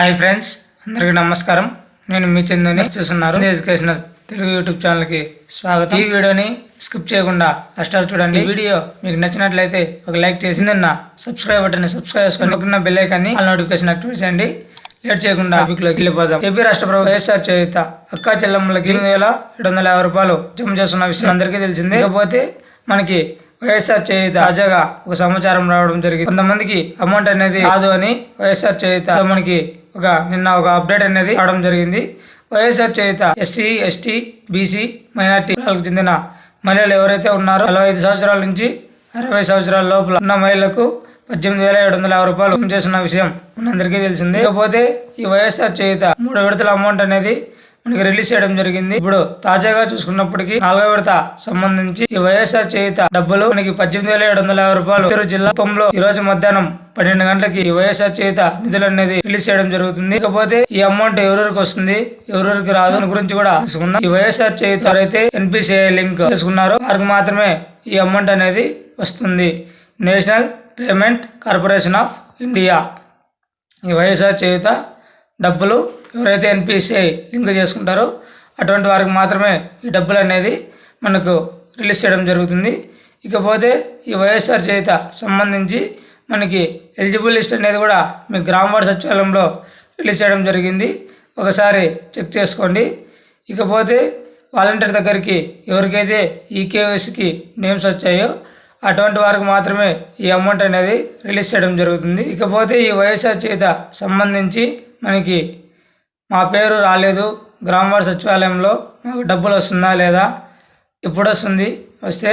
Hi friends అందరికీ నమస్కారం. నేను మీ చందుని చూస్తున్నారు. ఎడ్యుకేషనల్ తెలుగు యూట్యూబ్ ఛానల్కి స్వాగతం. ఈ వీడియోని స్కిప్ చేయకుండా అస్టార్ చూడండి. ఈ వీడియో మీకు నచ్చినట్లయితే ఒక లైక్ చేసిందన్న సబ్స్క్రైబ్ బటన్ సబ్స్క్రైబ్ చేసుకొని పక్కన బెల్ ఐకాన్ని ఆల్ నోటిఫికేషన్ యాక్టివేట్ చేయండి. లేట్ చేయకుండా టాపిక్లోకి వెళ్ళిపోదాం. ఏపీ రాష్ట్ర ప్రభుత్వం వైఎస్ఆర్ చేయుత అక్కా చెల్లమ్మలకి ఎనిమిది వేల ఏడు వందల యాభై రూపాయలు జమ చేస్తున్న విషయం అందరికీ తెలిసిందే. ఇకపోతే మనకి వైఎస్ఆర్ చేయుత తాజాగా ఒక సమాచారం రావడం జరిగింది. కొంతమందికి అమౌంట్ అనేది కాదు అని వైఎస్ఆర్ చేయుత మనకి ఒక నిన్న ఒక అప్డేట్ అనేది రావడం జరిగింది. YSR Cheyutha SC ST BC minority వాళ్ళకి చెందిన మహిళలు ఎవరైతే ఉన్నారో నలభై ఐదు సంవత్సరాల నుంచి అరవై సంవత్సరాల లోపల ఉన్న మహిళలకు పద్దెనిమిది వేల ఏడు వందల యాభై రూపాయలు చేసిన విషయం మనందరికీ తెలిసిందే. కాకపోతే ఈ వైఎస్ఆర్ చేయుత మూడు విడతల అమౌంట్ అనేది మనకి రిలీజ్ చేయడం జరిగింది. ఇప్పుడు తాజాగా చూసుకున్నప్పటికీ నాలుగో విడత సంబంధించి ఈ వైఎస్ఆర్ చేయుత డబ్బులు మనకి పద్దెనిమిది వేల ఏడు వందల యాభై రూపాయలు. చిత్తూరు జిల్లా కుప్పంలో ఈ రోజు మధ్యాహ్నం పన్నెండు గంటలకి ఈ వైఎస్ఆర్ చేయుత నిధులు అనేది రిలీజ్ చేయడం జరుగుతుంది. ఇకపోతే ఈ అమౌంట్ ఎవరెవరికి వస్తుంది ఎవరెవరికి రాదు దాని గురించి కూడా తెలుసుకుందాం. ఈ వైఎస్ఆర్ చేయుత ఎవరైతే ఎన్పిసిఐ లింక్ చేసుకున్నారో వారికి మాత్రమే ఈ అమౌంట్ అనేది వస్తుంది. National payment corporation of India. ఈ వైఎస్ఆర్ చేయుత డబ్బులు ఎవరైతే ఎన్పిసిఐ లింక్ చేసుకుంటారో అటువంటి వారికి మాత్రమే ఈ డబ్బులు అనేది మనకు రిలీజ్ చేయడం జరుగుతుంది. ఇకపోతే ఈ వైఎస్ఆర్ చేత సంబంధించి మనకి ఎలిజిబుల్ లిస్ట్ అనేది కూడా మీ గ్రామ వార్డు సచివాలయంలో రిలీజ్ చేయడం జరిగింది. ఒకసారి చెక్ చేసుకోండి. ఇకపోతే వాలంటీర్ దగ్గరికి ఎవరికైతే ఈ కేవైసీకి నేమ్స్ వచ్చాయో అటువంటి వారికి మాత్రమే ఈ అమౌంట్ అనేది రిలీజ్ చేయడం జరుగుతుంది. ఇకపోతే ఈ వైఎస్ఆర్ చేత సంబంధించి మనకి మా పేరు రాలేదు. గ్రామవార్డు సచివాలయంలో మాకు డబ్బులు వస్తుందా లేదా? ఎప్పుడు వస్తుంది వస్తే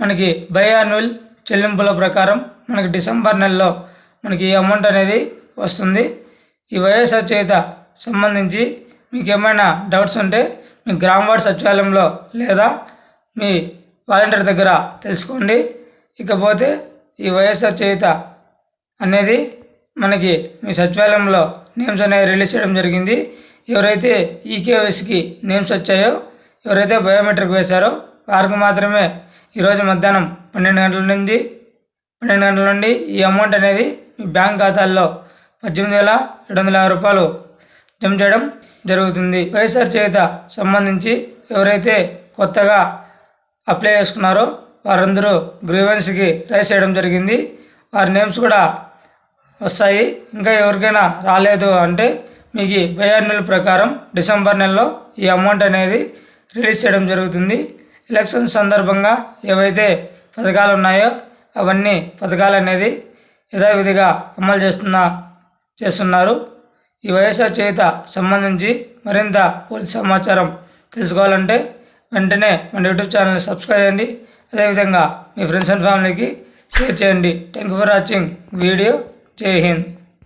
మనకి బయాన్యువల్ చెల్లింపుల ప్రకారం మనకి డిసెంబర్ నెలలో మనకి ఈ అమౌంట్ అనేది వస్తుంది. ఈ వైఎస్ఆర్ చేత సంబంధించి మీకు ఏమైనా డౌట్స్ ఉంటే మీ గ్రామవార్డ్ సచివాలయంలో లేదా మీ వాలంటీర్ దగ్గర తెలుసుకోండి. ఇకపోతే ఈ వైఎస్ఆర్ చేత అనేది మనకి మీ సచివాలయంలో నేమ్స్ అనేవి రిలీజ్ చేయడం జరిగింది. ఎవరైతే ఈకేవైసీకి నేమ్స్ వచ్చాయో ఎవరైతే బయోమెట్రిక్ వేశారో వారికి మాత్రమే ఈరోజు మధ్యాహ్నం పన్నెండు గంటల నుండి పన్నెండు గంటల నుండి ఈ అమౌంట్ అనేది మీ బ్యాంక్ ఖాతాల్లో పద్దెనిమిది వేల ఏడు వందల యాభై రూపాయలు జమ చేయడం జరుగుతుంది. వైఎస్ఆర్ చేత సంబంధించి ఎవరైతే కొత్తగా అప్లై చేసుకున్నారో వారందరూ గ్రీవెన్స్కి రైస్ చేయడం జరిగింది. వారి నేమ్స్ కూడా వస్తాయి. ఇంకా ఎవరికైనా రాలేదు అంటే మీకు ఈ ప్రకారం డిసెంబర్ నెలలో ఈ అమౌంట్ అనేది రిలీజ్ చేయడం జరుగుతుంది. ఎలక్షన్ సందర్భంగా ఏవైతే పథకాలు ఉన్నాయో అవన్నీ పథకాలు అనేది యథావిధిగా అమలు చేస్తున్న చేస్తున్నారు. ఈ వైఎస్ఆర్ చేత సంబంధించి మరింత పూర్తి సమాచారం తెలుసుకోవాలంటే వెంటనే మన యూట్యూబ్ ఛానల్ని సబ్స్క్రైబ్ చేయండి. అదేవిధంగా మీ ఫ్రెండ్స్ అండ్ ఫ్యామిలీకి షేర్ చేయండి. Thank you for watching video. జై హింద్